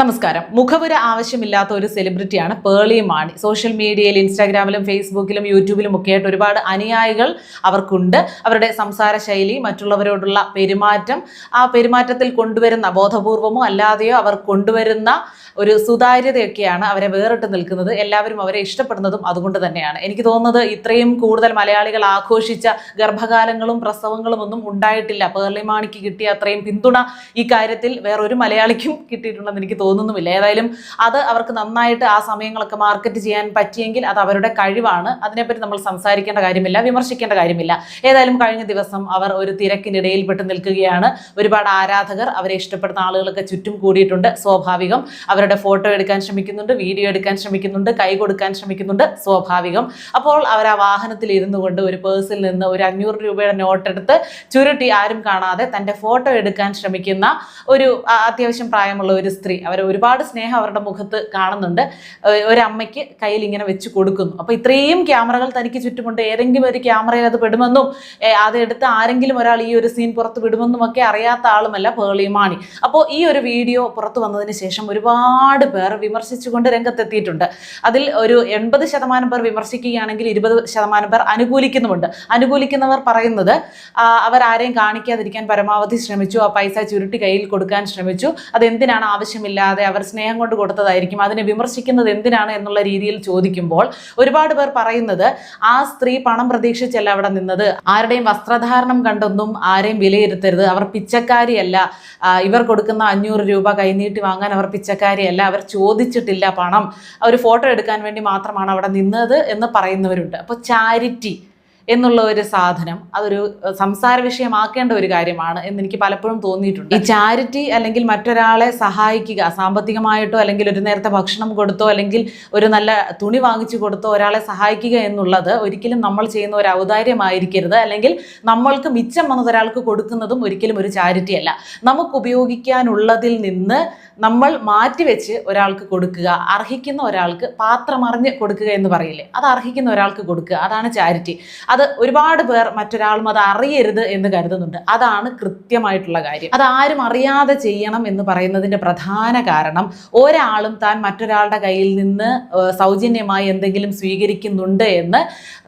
നമസ്കാരം. മുഖപുര ആവശ്യമില്ലാത്ത ഒരു സെലിബ്രിറ്റിയാണ് പേളി മാണി. സോഷ്യൽ മീഡിയയിൽ ഇൻസ്റ്റാഗ്രാമിലും ഫേസ്ബുക്കിലും യൂട്യൂബിലും ഒക്കെ ആയിട്ട് ഒരുപാട് അനുയായികൾ അവർക്കുണ്ട്. അവരുടെ സംസാര ശൈലി മറ്റുള്ളവരോടുള്ള പെരുമാറ്റം ആ പെരുമാറ്റത്തിൽ കൊണ്ടുവരുന്ന ബോധപൂർവമോ അല്ലാതെയോ അവർ കൊണ്ടുവരുന്ന ഒരു സുതാര്യതയൊക്കെയാണ് അവരെ വേറിട്ട് നിൽക്കുന്നത്. എല്ലാവരും അവരെ ഇഷ്ടപ്പെടുന്നതും അതുകൊണ്ട് തന്നെയാണ്. എനിക്ക് തോന്നുന്നത് ഇത്രയും കൂടുതൽ മലയാളികൾ ആഘോഷിച്ച ഗർഭകാലങ്ങളും പ്രസവങ്ങളും ഒന്നും ഉണ്ടായിട്ടില്ല. പേർലി മാണിക്ക് കിട്ടിയ അത്രയും പിന്തുണ ഈ കാര്യത്തിൽ വേറൊരു മലയാളിക്കും കിട്ടിയിട്ടുണ്ടെന്ന് എനിക്ക് തോന്നുന്നുമില്ല. ഏതായാലും അത് അവർക്ക് നന്നായിട്ട് ആ സമയങ്ങളൊക്കെ മാർക്കറ്റ് ചെയ്യാൻ പറ്റിയെങ്കിൽ അത് അവരുടെ കഴിവാണ്. അതിനെപ്പറ്റി നമ്മൾ സംസാരിക്കേണ്ട കാര്യമില്ല വിമർശിക്കേണ്ട കാര്യമില്ല. ഏതായാലും കഴിഞ്ഞ ദിവസം അവർ ഒരു തിരക്കിനിടയിൽ പെട്ട് നിൽക്കുകയാണ്. ഒരുപാട് ആരാധകർ അവരെ ഇഷ്ടപ്പെടുന്ന ആളുകളൊക്കെ ചുറ്റും കൂടിയിട്ടുണ്ട്. സ്വാഭാവികം. അവരുടെ ഫോട്ടോ എടുക്കാൻ ശ്രമിക്കുന്നുണ്ട് വീഡിയോ എടുക്കാൻ ശ്രമിക്കുന്നുണ്ട് കൈ കൊടുക്കാൻ ശ്രമിക്കുന്നുണ്ട്. സ്വാഭാവികം. അപ്പോൾ അവർ ആ വാഹനത്തിൽ ഇരുന്നു കൊണ്ട് ഒരു പേഴ്സിൽ നിന്ന് ഒരു അഞ്ഞൂറ് രൂപയുടെ നോട്ട് എടുത്ത് ചുരുട്ടി ആരും കാണാതെ തന്റെ ഫോട്ടോ എടുക്കാൻ ശ്രമിക്കുന്ന ഒരു അത്യാവശ്യം പ്രായമുള്ള ഒരു സ്ത്രീ. അവർ ഒരുപാട് സ്നേഹം അവരുടെ മുഖത്ത് കാണുന്നുണ്ട്. ഒരമ്മയ്ക്ക് കയ്യിൽ ഇങ്ങനെ വെച്ച് കൊടുക്കുന്നു. അപ്പോൾ ഇത്രയും ക്യാമറകൾ തനിക്ക് ചുറ്റുമുണ്ട്. ഏതെങ്കിലും ഒരു ക്യാമറയിൽ അത് പെടുമെന്നും അതെടുത്ത് അത് ആരെങ്കിലും ഒരാൾ ഈ ഒരു സീൻ പുറത്ത് വിടുമെന്നും ഒക്കെ അറിയാത്ത ആളുമല്ല പേളി മാണി. അപ്പോൾ ഈ ഒരു വീഡിയോ പുറത്തു വന്നതിന് ശേഷം ഒരുപാട് പേർ വിമർശിച്ചുകൊണ്ട് രംഗത്തെത്തിയിട്ടുണ്ട്. അതിൽ ഒരു എൺപത് ശതമാനം പേർ വിമർശിക്കുകയാണെങ്കിൽ ഇരുപത് ശതമാനം പേർ അനുകൂലിക്കുന്നുമുണ്ട്. അനുകൂലിക്കുന്നവർ പറയുന്നത് അവർ ആരെയും കാണിക്കാതിരിക്കാൻ പരമാവധി ശ്രമിച്ചു ആ പൈസ ചുരുട്ടി കയ്യിൽ കൊടുക്കാൻ ശ്രമിച്ചു. അതെന്തിനാണ് ആവശ്യമില്ലാതെ അവർ സ്നേഹം കൊണ്ട് കൊടുത്തതായിരിക്കും. അതിനെ വിമർശിക്കുന്നത് എന്തിനാണ് എന്നുള്ള രീതിയിൽ ചോദിക്കുമ്പോൾ ഒരുപാട് പേർ പറയുന്നത് ആ സ്ത്രീ പണം പ്രതീക്ഷിച്ചല്ല അവിടെ നിന്നത്. ആരുടെയും വസ്ത്രധാരണം കണ്ടൊന്നും ആരെയും വിലയിരുത്തരുത്. അവർ പിച്ചക്കാരിയല്ല. ഇവർ കൊടുക്കുന്ന അഞ്ഞൂറ് രൂപ കൈനീട്ടി വാങ്ങാൻ അവർ പിച്ചക്കാരിയല്ല. അവർ ചോദിച്ചിട്ടില്ല പണം. ഒരു ഫോട്ടോ എടുക്കാൻ വേണ്ടി മാത്രമാണ് അവിടെ നിന്നത് എന്ന് പറയുന്നവരുണ്ട്. അപ്പോൾ ചാരിറ്റി എന്നുള്ള ഒരു സാധനം അതൊരു സംസാര വിഷയമാക്കേണ്ട ഒരു കാര്യമാണ് എന്ന് എനിക്ക് പലപ്പോഴും തോന്നിയിട്ടുണ്ട്. ഈ ചാരിറ്റി അല്ലെങ്കിൽ മറ്റൊരാളെ സഹായിക്കുക സാമ്പത്തികമായിട്ടോ അല്ലെങ്കിൽ ഒരു നേരത്തെ ഭക്ഷണം കൊടുത്തോ അല്ലെങ്കിൽ ഒരു നല്ല തുണി വാങ്ങിച്ചു കൊടുത്തോ ഒരാളെ സഹായിക്കുക എന്നുള്ളത് ഒരിക്കലും നമ്മൾ ചെയ്യുന്ന ഒരു ഔദാര്യമായിരിക്കരുത്. അല്ലെങ്കിൽ നമ്മൾക്ക് മിച്ചം വന്നത് ഒരാൾക്ക് കൊടുക്കുന്നതും ഒരിക്കലും ഒരു ചാരിറ്റി അല്ല. നമുക്ക് ഉപയോഗിക്കാനുള്ളതിൽ നിന്ന് നമ്മൾ മാറ്റിവെച്ച് ഒരാൾക്ക് കൊടുക്കുക അർഹിക്കുന്ന ഒരാൾക്ക് പാത്രമറിഞ്ഞ് കൊടുക്കുക എന്ന് പറയില്ലേ? അത് അർഹിക്കുന്ന ഒരാൾക്ക് കൊടുക്കുക അതാണ് ചാരിറ്റി. അത് ഒരുപാട് പേർ മറ്റൊരാളും അത് അറിയരുത് എന്ന് കരുതുന്നുണ്ട്. അതാണ് കൃത്യമായിട്ടുള്ള കാര്യം. അത് ആരും അറിയാതെ ചെയ്യണം എന്ന് പറയുന്നതിന്റെ പ്രധാന കാരണം ഒരാളും താൻ മറ്റൊരാളുടെ കയ്യിൽ നിന്ന് സൗജന്യമായി എന്തെങ്കിലും സ്വീകരിക്കുന്നുണ്ട് എന്ന്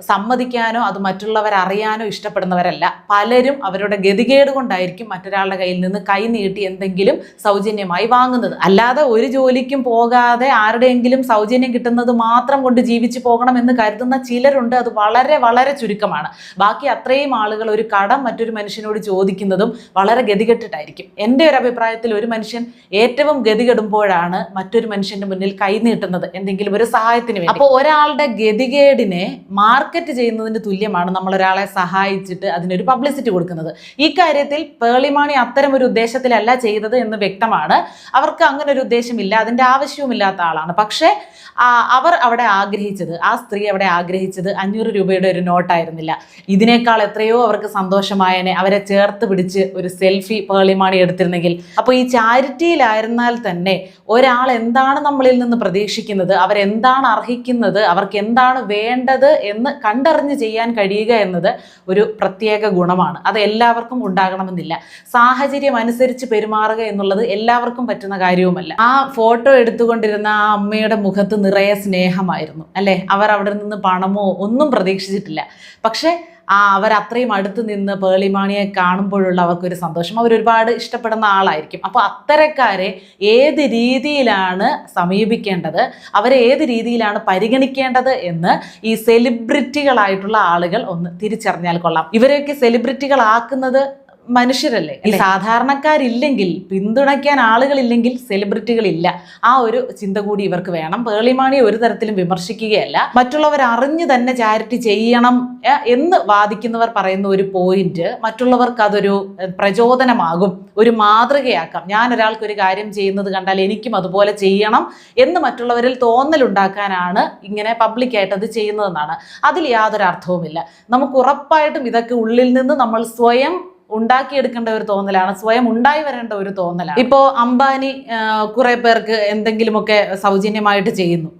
സമ്മതിക്കാനോ അത് മറ്റുള്ളവരറിയാനോ ഇഷ്ടപ്പെടുന്നവരല്ല. പലരും അവരുടെ ഗതികേട് കൊണ്ടായിരിക്കും മറ്റൊരാളുടെ കയ്യിൽ നിന്ന് കൈ നീട്ടി എന്തെങ്കിലും സൗജന്യമായി വാങ്ങുന്നത്. അല്ലാതെ ഒരു ജോലിക്കും പോകാതെ ആരുടെയെങ്കിലും സൗജന്യം കിട്ടുന്നത് മാത്രം കൊണ്ട് ജീവിച്ചു പോകണം എന്ന് കരുതുന്ന ചിലരുണ്ട്. അത് വളരെ വളരെ ചുരുക്കമാണ്. ബാക്കി അത്രയും ആളുകൾ ഒരു കടം മറ്റൊരു മനുഷ്യനോട് ചോദിക്കുന്നതും വളരെ ഗതികെട്ടിട്ടായിരിക്കും. എന്റെ ഒരു അഭിപ്രായത്തിൽ ഒരു മനുഷ്യൻ ഏറ്റവും ഗതികെടുമ്പോഴാണ് മറ്റൊരു മനുഷ്യന്റെ മുന്നിൽ കൈനീട്ടുന്നത് എന്തെങ്കിലും ഒരു സഹായത്തിന് വേണ്ടി. അപ്പോൾ ഒരാളുടെ ഗതികേടിനെ മാർക്കറ്റ് ചെയ്യുന്നതിന് തുല്യമാണ് നമ്മൾ ഒരാളെ സഹായിച്ചിട്ട് അതിനൊരു പബ്ലിസിറ്റി കൊടുക്കുന്നത്. ഈ കാര്യത്തിൽ പേളിമാണി അത്തരം ഒരു ഉദ്ദേശത്തിലല്ല ചെയ്തത് എന്ന് വ്യക്തമാണ്. അവർക്ക് അങ്ങനെ ഒരു ഉദ്ദേശമില്ല. അതിന്റെ ആവശ്യവുമില്ലാത്ത ആളാണ്. പക്ഷേ അവർ അവിടെ ആഗ്രഹിച്ചത് ആ സ്ത്രീ അവിടെ ആഗ്രഹിച്ചത് അഞ്ഞൂറ് രൂപയുടെ ഒരു നോട്ടായിരുന്നില്ല. ഇതിനേക്കാൾ എത്രയോ അവർക്ക് സന്തോഷമായനെ. അവരെ ചേർത്ത് പിടിച്ച് ഒരു സെൽഫി പേളിമാണി എടുത്തിരുന്നെങ്കിൽ. അപ്പോൾ ഈ ചാരിറ്റിയിലായിരുന്നാൽ തന്നെ ഒരാൾ എന്താണ് നമ്മളിൽ നിന്ന് പ്രതീക്ഷിക്കുന്നത് അവരെന്താണ് അർഹിക്കുന്നത് അവർക്ക് എന്താണ് വേണ്ടത് എന്ന് കണ്ടറിഞ്ഞ് ചെയ്യാൻ കഴിയുക എന്നത് ഒരു പ്രത്യേക ഗുണമാണ്. അത് എല്ലാവർക്കും ഉണ്ടാകണമെന്നില്ല. സാഹചര്യം അനുസരിച്ച് പെരുമാറുക എന്നുള്ളത് എല്ലാവർക്കും പറ്റുന്ന കാര്യവുമല്ല. ആ ഫോട്ടോ എടുത്തുകൊണ്ടിരുന്ന ആ അമ്മയുടെ മുഖത്ത് നിറയെ സ്നേഹമായിരുന്നു അല്ലേ? അവർ അവിടെ നിന്ന് പണമോ ഒന്നും പ്രതീക്ഷിച്ചിട്ടില്ല. പക്ഷേ ആ അവർ അത്രയും അടുത്ത് നിന്ന് പേളിമാണിയെ കാണുമ്പോഴുള്ള അവർക്കൊരു സന്തോഷം. അവർ ഒരുപാട് ഇഷ്ടപ്പെടുന്ന ആളായിരിക്കും. അപ്പോൾ അത്തരക്കാരെ ഏത് രീതിയിലാണ് സമീപിക്കേണ്ടത്? അവരെ ഏത് രീതിയിലാണ് പരിഗണിക്കേണ്ടത് എന്ന് ഈ സെലിബ്രിറ്റികളായിട്ടുള്ള ആളുകൾ ഒന്ന് തിരിച്ചറിഞ്ഞാൽ കൊള്ളാം. ഇവരെയൊക്കെ സെലിബ്രിറ്റികളാക്കുന്നത് മനുഷ്യരല്ലേ? ഈ സാധാരണക്കാരില്ലെങ്കിൽ പിന്തുണയ്ക്കാൻ ആളുകളില്ലെങ്കിൽ സെലിബ്രിറ്റികളില്ല. ആ ഒരു ചിന്ത കൂടി ഇവർക്ക് വേണം. പേളിമാണിയെ ഒരു തരത്തിലും വിമർശിക്കുകയല്ല. മറ്റുള്ളവർ അറിഞ്ഞു തന്നെ ചാരിറ്റി ചെയ്യണം എന്ന് വാദിക്കുന്നവർ പറയുന്ന ഒരു പോയിന്റ് മറ്റുള്ളവർക്ക് അതൊരു പ്രചോദനമാകും ഒരു മാതൃകയാക്കാം. ഞാൻ ഒരാൾക്ക് ഒരു കാര്യം ചെയ്യുന്നത് കണ്ടാൽ എനിക്കും അതുപോലെ ചെയ്യണം എന്ന് മറ്റുള്ളവരിൽ തോന്നലുണ്ടാക്കാനാണ് ഇങ്ങനെ പബ്ലിക്കായിട്ട് അത് ചെയ്യുന്നതെന്നാണ്. അതിൽ യാതൊരു അർത്ഥവുമില്ല നമുക്ക് ഉറപ്പായിട്ടും ഇതൊക്കെ ഉള്ളിൽ നിന്ന് നമ്മൾ സ്വയം ഉണ്ടാക്കിയെടുക്കേണ്ട ഒരു തോന്നലാണ് സ്വയം ഉണ്ടായി വരേണ്ട ഒരു തോന്നലാണ്. ഇപ്പോ അംബാനി കുറെ പേർക്ക് എന്തെങ്കിലുമൊക്കെ സൗജന്യമായിട്ട് ചെയ്യുന്നു.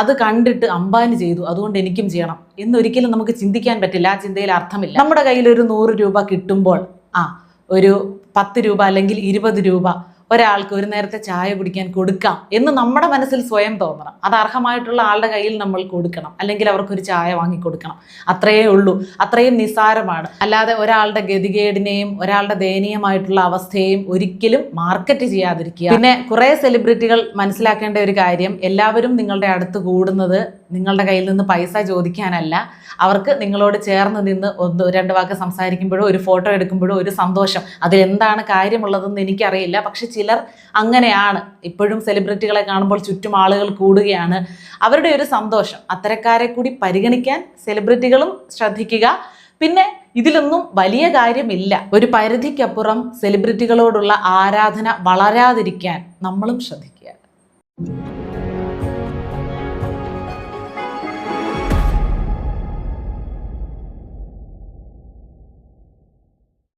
അത് കണ്ടിട്ട് അംബാനി ചെയ്തു അതുകൊണ്ട് എനിക്കും ചെയ്യണം. എന്നൊരിക്കലും നമുക്ക് ചിന്തിക്കാൻ പറ്റില്ല ആ ചിന്തയിൽ അർത്ഥമില്ല. നമ്മുടെ കയ്യിൽ ഒരു നൂറ് രൂപ കിട്ടുമ്പോൾ ആ ഒരു പത്ത് രൂപ അല്ലെങ്കിൽ ഇരുപത് രൂപ ഒരാൾക്ക് ഒരു നേരത്തെ ചായ കുടിക്കാൻ കൊടുക്കാം എന്ന് നമ്മുടെ മനസ്സിൽ സ്വയം തോന്നണം. അത് അർഹമായിട്ടുള്ള ആളുടെ കയ്യിൽ നമ്മൾ കൊടുക്കണം. അല്ലെങ്കിൽ അവർക്കൊരു ചായ വാങ്ങി കൊടുക്കണം. അത്രയേ ഉള്ളൂ. അത്രയും നിസ്സാരമാണ്. അല്ലാതെ ഒരാളുടെ ഗതികേടിനെയും ഒരാളുടെ ദയനീയമായിട്ടുള്ള അവസ്ഥയെയും ഒരിക്കലും മാർക്കറ്റ് ചെയ്യാതിരിക്കുക. പിന്നെ കുറേ സെലിബ്രിറ്റികൾ മനസ്സിലാക്കേണ്ട ഒരു കാര്യം എല്ലാവരും നിങ്ങളുടെ അടുത്ത് കൂടുന്നത് നിങ്ങളുടെ കയ്യിൽ നിന്ന് പൈസ ചോദിക്കാനല്ല. അവർക്ക് നിങ്ങളോട് ചേർന്ന് നിന്ന് ഒന്ന് രണ്ട് വാക്ക് സംസാരിക്കുമ്പോഴോ ഒരു ഫോട്ടോ എടുക്കുമ്പോഴോ ഒരു സന്തോഷം. അതിലെന്താണ് കാര്യമുള്ളതെന്ന് എനിക്കറിയില്ല. പക്ഷെ ചിലർ അങ്ങനെയാണ്. ഇപ്പോഴും സെലിബ്രിറ്റികളെ കാണുമ്പോൾ ചുറ്റും ആളുകൾ കൂടുകയാണ്. അവരുടെ ഒരു സന്തോഷം. അത്തരക്കാരെ കൂടി പരിഗണിക്കാൻ സെലിബ്രിറ്റികളും ശ്രദ്ധിക്കുക. പിന്നെ ഇതിലൊന്നും വലിയ കാര്യമില്ല. ഒരു പരിധിക്കപ്പുറം സെലിബ്രിറ്റികളോടുള്ള ആരാധന വളരാതിരിക്കാൻ നമ്മളും ശ്രദ്ധിക്കുക